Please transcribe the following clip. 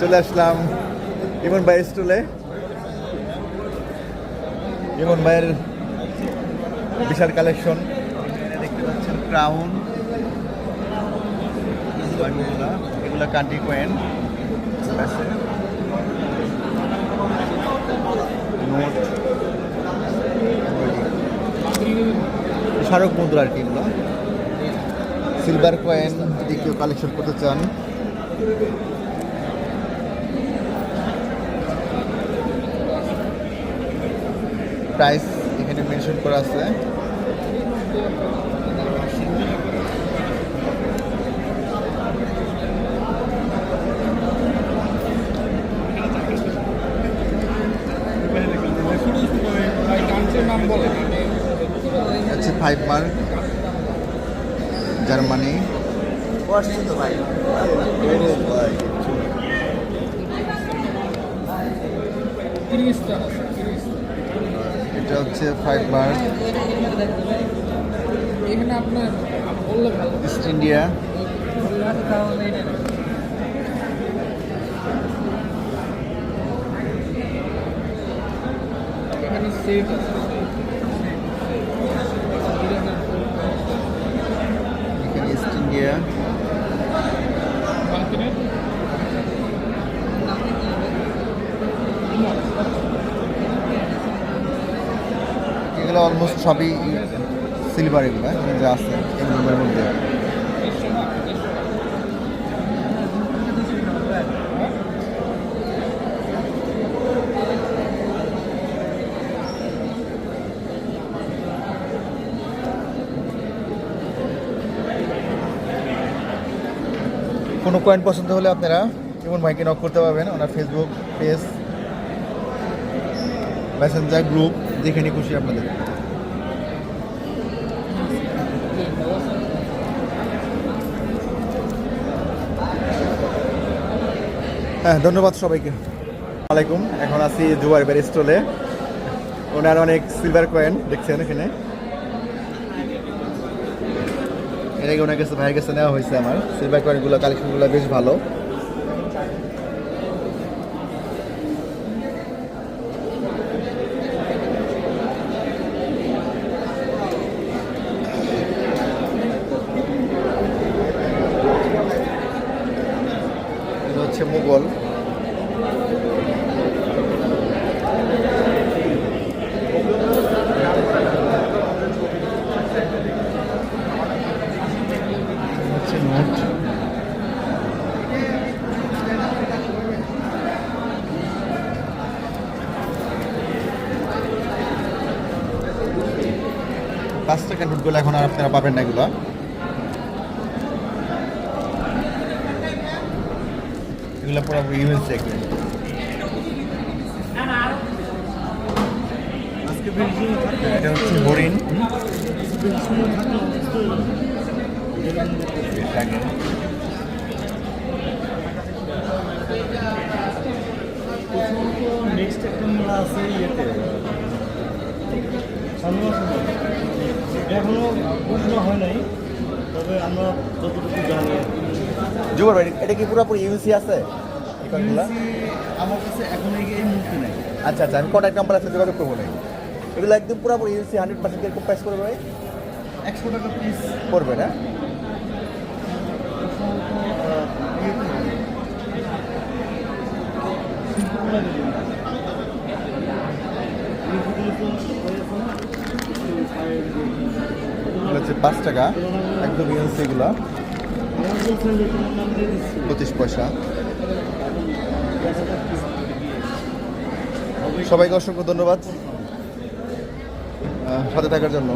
চলে আসলাম ইমন ভাইয়ের স্টুলে ইমন ভাইয়ের বিশাল কালেকশন দেখতে পাচ্ছেন ক্রাউন এগুলা এগুলা কান্টি কয়েন স্মারক মুদ্রা আর কি এগুলো। সিলভার কয়েন যদি কেউ কালেকশন করতে চান। প্রাইস এখানে মেনশন করা আছে। হচ্ছে ফাইভ মার্ক জার্মানি এটা হচ্ছে ফাইভ মার্ক এখানে আপনার বললে ভালো। ইস্ট ইন্ডিয়া এখানে সেফ আছে। এগুলো অলমোস্ট সবই সিলভার এগুলো যা আছে এগুলোর মধ্যে। কোনো কয়েন পছন্দ হলে আপনারা যেমন ভাইকে নক করতে পারবেন, ওনার ফেসবুক পেজ মেসেঞ্জার গ্রুপ যেখানে খুশি আপনাদের। হ্যাঁ ধন্যবাদ সবাইকে। আলাইকুম এখন আছি জুয়ার বের স্টলে। ওনার অনেক সিলভার কয়েন দেখছেন এখানে? এর আগে ওনার কাছে ভাইয়ের কাছে নেওয়া হয়েছে আমার। সিলভার কয়েনগুলো কালেকশনগুলো বেশ ভালো। মুঘল। নোট পাঁচ টাকা নোটগুলো এখন আর আপনারা পাবেন না এগুলো। এগুলো পুরোপুরি ইউএস এগ্রিমেন্ট এটা হচ্ছে হরিণ নেক্সট একটা মেলা আছে ইয়েতে। এখনও ঘোষণা হয় নাই তবে আমরা যতটুকু জানি। জুবার ভাই এটা কি পুরোপুরি ইউসি আছে? আমার কাছে এখন এই এই মুহূর্তে নাই। আচ্ছা আচ্ছা আমি কন্ট্যাক্ট নাম্বার আছে যোগাযোগ করব নাই এগুলো একদম পুরোপুরি ইউসি হান্ড্রেড পার্সেন্ট কীরকম প্রাইস করবে ভাই? একশো টাকা পিস করবে না? হচ্ছে পাঁচ টাকা একদম ইউসি এগুলো পঁচিশ পয়সা। সবাইকে অসংখ্য ধন্যবাদ সাথে থাকার জন্য।